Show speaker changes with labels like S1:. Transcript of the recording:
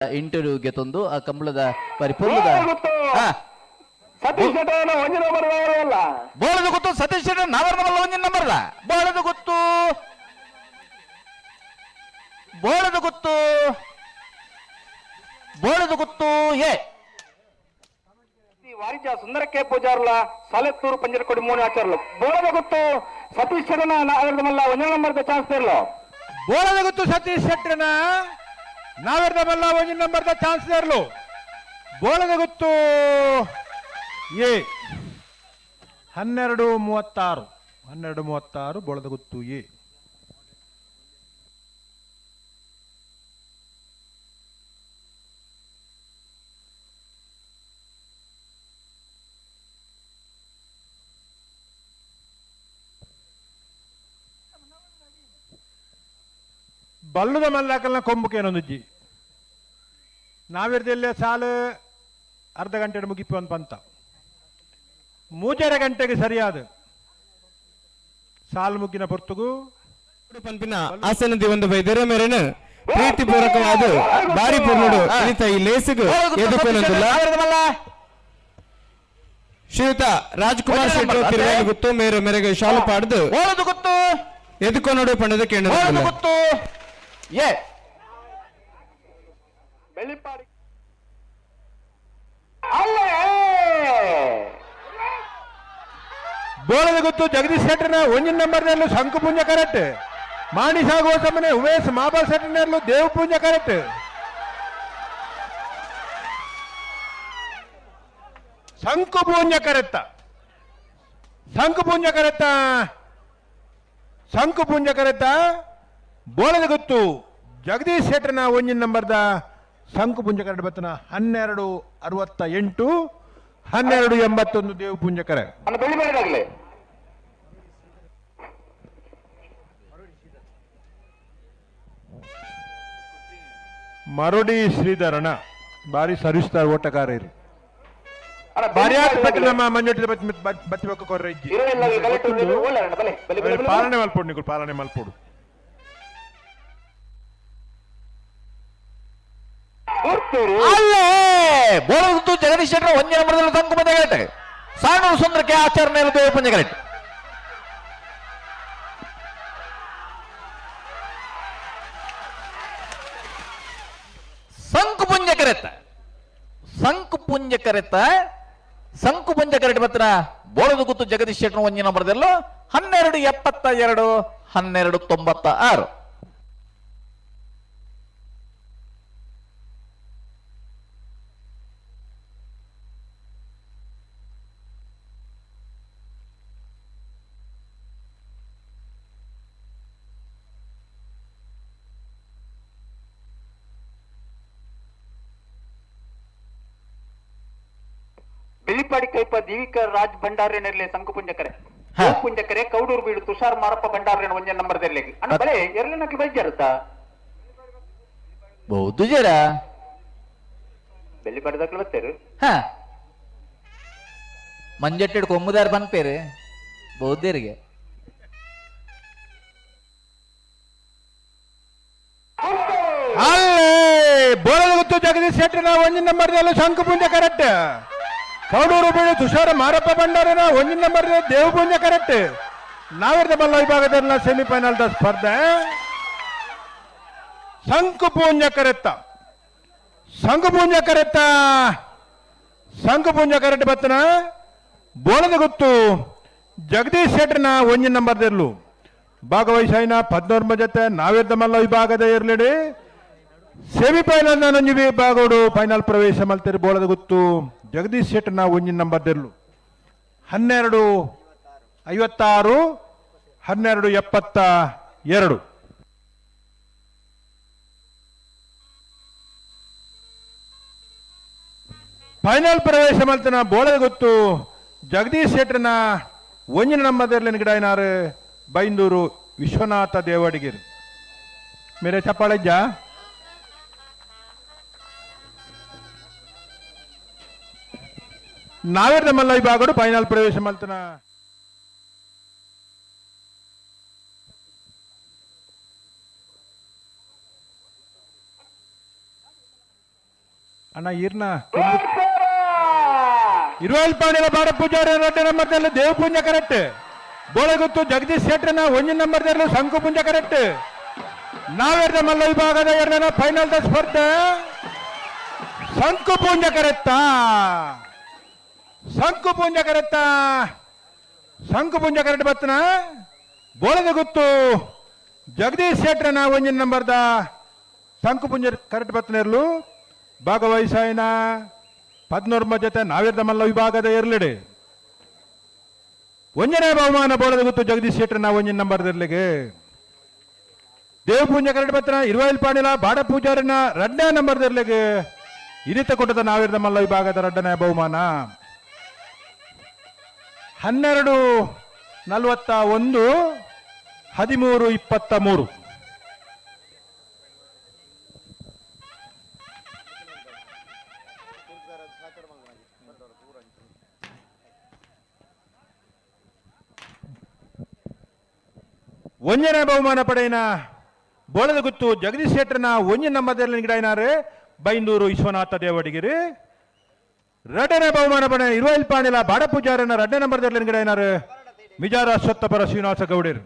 S1: ಇಂಟರ್ವ್ಯೂಗೆ ತಂದು ಆ ಕಂಬಳದ ಪರಿಪೂರ್ಣದ ಹಾ.
S2: ಸತೀಶ್ ಶೆಟ್ಟರನ್ನ ಒಂದಿನ ಬರುವವರಲ್ಲ
S1: ಬೋಳದ ಗೊತ್ತು. ಸತೀಶ್ ಶೆಟ್ಟಿ ನಾವರ್ದ ಮಲ್ಲ ಒಂದಿನ ನಂಬರ್ದ ಬೋಳದ ಗೊತ್ತು. ಬೋಳದ ಗೊತ್ತು. ಬೋಳದ ಗೊತ್ತು. ಏ
S2: ಈ ವಾರಿಜ ಕೆ ಪೂಜಾರ್ಲ ಸಾಲೆತ್ತೂರು ಪಂಜರಕೊಡಿ ಮೂನೆ ಆಚಾರ್ಲು ಬೋಳದ ಗೊತ್ತು. ಸತೀಶ್ ಶೆಟ್ಟರನ್ನ ನಾಗರದ ಮಲ್ಲ ಒಂದನೇ ನಂಬರ್ದ ಚಾನ್ಸ್ ಇರಲು.
S3: ಬೋಳದ ಗೊತ್ತು ಸತೀಶ್ ಶೆಟ್ಟರನ ನಾವೆರ್ದ ಬಲ್ಲ ಒಂದು ನಂಬರ್ದ ಚಾನ್ಸ್ ಇರಲು ಬೋಳದ ಗೊತ್ತು ಎ. ಹನ್ನೆರಡು ಮೂವತ್ತಾರು. ಹನ್ನೆರಡು ಮೂವತ್ತಾರು ಬೋಳದ ಗೊತ್ತು ಎ. ಬಲ್ಲುದ ಮಲ್ಲಾಕಲ್ನ ಕೊಂಬುಕೆ ಏನೊಂದುಜ್ಜಿ ನಾವಿರ್ದೆಲ್ಲೇ ಸಾಲು ಅರ್ಧ ಗಂಟೆ ಮುಗಿಪು ಅಂತ ಪಂತ ಮೂಜರ ಗಂಟೆಗೆ ಸರಿಯಾದ. ಸಾಲು ಮುಗ್ಗಿನ ಪೊರ್ತುಗು.
S4: ಪಂಪಿನ ಆಸನದಿ ಒಂದು ಬೈದರ ಮೇರೆನ ಪ್ರೀತಿಪೂರ್ವಕವಾದ ಬಾರಿ ಪೂರ್ಣಡು ಅನಿತ ಈ ಲೇಸಿಗು
S1: ಮಲ್ಲ
S4: ಶ್ರೀಯುತ ರಾಜ್ಕುಮಾರ್ ಶೆಟ್ಟಿ ತಿರುಗಲು ಗೊತ್ತು ಮೇರೆ ಮೇರೆಗೆ ಶಾಲು ಪಾಡ್ದು. ಪಣದ
S1: ಬೋಳದ
S4: ಕೇಂದ್ರ
S1: ಗೊತ್ತು. ಏ
S2: ಬೆಳ್ಳಿಪಾಡಿ ಅಲ್ಲೇ
S3: ಬೋಳದ ಗೊತ್ತು ಜಗದೀಶ್ ಶೆಟ್ಟರ್ನ ಒಂಜಿನ ನಂಬರ್ನಲ್ಲೂ ಶಂಕು ಪುಂಜ ಕರೆಕ್ಟ್ ಮಾಣಿ ಸಾಗುವ ಸಮನೆ ಉಮೇಶ್ ಮಾಬಾ ಶೆಟ್ಟರ್ನಲ್ಲೂ ದೇವ ಪೂಜೆ ಕರೆಕ್ಟ್ ಶಂಕು ಪೂಂಜ ಕರೆತ್ತ. ಶಂಕು ಕರೆತ್ತ. ಶಂಕು ಪೂಂಜ ಕರೆತ್ತ. ಬೋಳದ ಗೊತ್ತು ಜಗದೀಶ್ ಶೆಟ್ಟರ್ನ ಒಂಜಿನ ನಂಬರ್ದ ಶಂಕು ಪುಂಜ ಕರೆಕ್ಟ್ ಬತ್ತನ ಹನ್ನೆರಡು ಅರವತ್ತ ಎಂಟು ಹನ್ನೆರಡು ಎಂಬತ್ತೊಂದು ದೇವ ಪುಂಜ ಕರೆ
S2: ಅನ್ನ
S3: ಮರುಡಿ ಶ್ರೀಧರಣ ಬಾರಿ ಸರಿಸ್ತಾರ ಓಟಗಾರ ಇರು ಬತ್ತಿ. ನಮ್ಮ ಬತ್ತಿ ಕೊರ್ರೆ ಪಾಲನೆ ಮಲ್ಪೋಡು ನೀವು ಪಾಲನೆ ಮಲ್ಪೋಡು.
S1: ಅಲ್ಲೇ ಬೋಳದ ಜಗದೀಶ್ ಶೆಟ್ಟರ ಒಂದಿನ ನಂಬರ್ದಲ್ಲಿ ತಂಕು ಪಂಜಗಟ್ಟೆ ಸಾಣೂರು ಸುಂದರಕ್ಕೆ ಆಚರಣೆ ಇರುತ್ತದೆ ಪಂಜಗಟ್ಟೆ ಸಂಕು ಪುಂಜ ಕರೆತ. ಸಂಕು ಪುಂಜ ಕರೆತ. ಸಂಕು ಪುಂಜ ಕರೆಟ್ ಬೋಳದು ಗುತ್ತು ಜಗದೀಶ್ ಶೆಟ್ಟರ ಒಂದಿನ ಬರದಲ್ಲೂ ಹನ್ನೆರಡು ಎಪ್ಪತ್ತ ಎರಡು, ಹನ್ನೆರಡು ತೊಂಬತ್ತ ಆರು.
S2: ಬೆಳ್ಳಿಪಾಡಿ ಕೈಪ ದೀವಿಕ ರಾಜ್ ಭಂಡಾರೇನರ್ಲೆ ಸಂಕುಪುಂಜಕರೆ
S1: ಹಾ.
S2: ಪುಂಜಕರೆ ಕೌಡೂರು ಬೀಡು ತುಷಾರ್ ಮಾರಪ್ಪ ಭಂಡಾರೇನ ನಂಬರ್ ನಂಬರ್ದಲ್ಲಿ ಅಣ್ಣ ಬಲೆ ಎರಡನಕ್ಕೆ ಬೈಜರುತ್ತ
S1: ಬಹುದು ಜರ.
S2: ಬೆಳ್ಳಿಪಾಡಿದಾಗ್ಲು ಬತ್ತೇರು.
S1: ಹ. ಮಂಜಟ್ಟಿಡ್ ಕೊಮ್ಮುದಾರ್ ಬಂದ್ಪೇರು. ಬೌದ್ಧರಿಗೆ
S3: ಅಲ್ಲೇ ಬೋಳದ ಗೊತ್ತು ಜಗದೀಶ್ ಶೆಟ್ಟರ್ನ ಒಂದಿನ ಮರದಲ್ಲೂ ಶಂಕು ಪುಂಜ ಕರೆಕ್ಟ್ ಕೌಡೂರು ಬೀಳು ತುಷಾರ ಮಾರಪ್ಪ ಭಂಡಾರನ ಒಂದು ನಂಬರ್ ದೇವಪುಂಜ ಕರೆಕ್ಟ್. ನಾವಿರ್ದ ಬಲ್ಲ ವಿಭಾಗದಲ್ಲಿ ಸೆಮಿಫೈನಲ್ ದ ಸ್ಪರ್ಧೆ. ಸಂಕು ಪೂಂಜ ಕರೆತ್ತ. ಸಂಕು ಪೂಂಜ ಕರೆತ್ತ. ಸಂಕು ಪೂಂಜ ಕರೆಕ್ಟ್ ಬತ್ತನ ಬೋಳದ ಗೊತ್ತು ಜಗದೀಶ್ ಶೆಟ್ಟರ್ನ ಒಂಜಿನ ನಂಬರ್ದಿರ್ಲು. ಭಾಗವಹಿಸಾಯಿನ ಪದ್ನೋರ್ಮ ಜೊತೆ ನಾವೇರ್ದ ಮಲ್ಲ ವಿಭಾಗದ ಇರ್ಲಿಡಿ. ಸೆಮಿಫೈನಲ್ ನಂಜಿ ಬಾಗೋಡು ಫೈನಲ್ ಪ್ರವೇಶ ಮಲ್ತಿರಿ ಬೋಳದ ಗೊತ್ತು. ಜಗದೀಶ್ ಶೆಟ್ಟರ್ನ ಒಂಜಿನ ನಂಬರ್ದಲ್ಲೂ ಹನ್ನೆರಡು, ಐವತ್ತಾರು, ಹನ್ನೆರಡು, ಎಪ್ಪತ್ತ ಎರಡು. ಫೈನಲ್ ಪ್ರವೇಶ ಮಲ್ತಿನ ಬೋಳದ ಗೊತ್ತು. ಜಗದೀಶ್ ಶೆಟ್ಟರ್ನ ಒಂಜಿನ ನಂಬರ್ದಲ್ಲಿ ಏನಾರು? ಬೈಂದೂರು ವಿಶ್ವನಾಥ ದೇವಡಿಗಿರಿ. ಮೇರೆ ಚಪ್ಪಾಳಜ್ಜ ನಾವೇರ್ದ ಮಲ್ಲ ವಿಭಾಗಡು ಫೈನಲ್ ಪ್ರವೇಶ ಮಲ್ತನ ಅಣ್ಣ ಈರ್ನ ಇರುವಲ್ ಪಾಣಿಲ ಬಾಡ ಪೂಜಾರಿ ನಂಬರ್ ನಂಬರ್ದಲ್ಲಿ ದೇವ ಪುಂಜ ಕರೆಕ್ಟ್ ಬೋಳಗುತ್ತು ಜಗದೀಶ್ ಶೆಟ್ರನ ಒಂಜಿ ನಂಬರ್ದಲ್ಲಿ ಶಂಕು ಪುಂಜ ಕರೆಕ್ಟ್ ನಾವೇರ್ದ ಮಲ್ಲ ವಿಭಾಗದ ಎರಡನ ಫೈನಲ್ ದ ಸ್ಪರ್ಧೆ. ಶಂಕು ಪುಂಜ ಕರೆಕ್ಟಾ ಶಂಕು ಪುಂಜ ಕರೆತ್ತ ಶಂಕು ಪುಂಜ ಕರೆಟ್ ಬತ್ತನ? ಬೋಳದ ಗುತ್ತು. ಜಗದೀಶ್ ಶೆಟ್ರನ ಒಂಜಿನ ನಂಬರ್ದ. ಶಂಕು ಪುಂಜ ಕರೆಟ್ ಬತ್ತನ ಇರ್ಲು. ಭಾಗವಹಿಸಾಯಿನ? ಪದ್ನೋರ್ಮ ಜೊತೆ ನಾವಿರ್ದ ಮಲ್ಲ ವಿಭಾಗದ ಇರ್ಲಿಡೆ. ಒಂಜನೇ ಬಹುಮಾನ ಬೋಳದ ಗುತ್ತು ಜಗದೀಶ್ ಶೆಟ್ರನ ಒಂಜಿನ ನಂಬರ್ದ ಇರ್ಲಿಗೆ. ದೇವ ಪೂಜೆ ಕರೆಕ್ಟ್ ಬತ್ತನ? ಇರುವೈಲ್ ಪಾಣಿಲ, ಬಾಡ ಪೂಜಾರಿನ ರಡ್ಡನೇ ನಂಬರ್ದ ಇರ್ಲಿಗೆ. ಇರಿತ ಕೊಟ್ಟದ ನಾವಿರ್ದ ಮಲ್ಲ ವಿಭಾಗದ ರಡ್ಡನೇ ಬಹುಮಾನ. ಹನ್ನೆರಡು ನಲವತ್ತ ಒಂದು, ಹದಿಮೂರು ಇಪ್ಪತ್ತ ಮೂರು. ಒಂಜನೇ ಬಹುಮಾನ ಪಡೆಯಿನ ಬೋಳದ ಗುತ್ತು ಜಗದೀಶ್ ಶೆಟ್ಟರ್ನ ಒಂಜಿನ ಗಿಡ ಏನಾರೆ ಬೈಂದೂರು ವಿಶ್ವನಾಥ ದೇವಡಿಗಿರಿ. ಎರಡನೇ ಬಹುಮಾನ ಪಡೆ ಇರುವೈಲ್ ಪಾಣಿಲ ಬಾಡ ಪೂಜಾರನ ಎರಡನೇ ನಂಬರ್ದಲ್ಲಿ ಗಿಡಾಯಿನಾರೆ ಮಿಜಾರ ಸೊತ್ತಪರ ಶ್ರೀನಿವಾಸ ಗೌಡರು.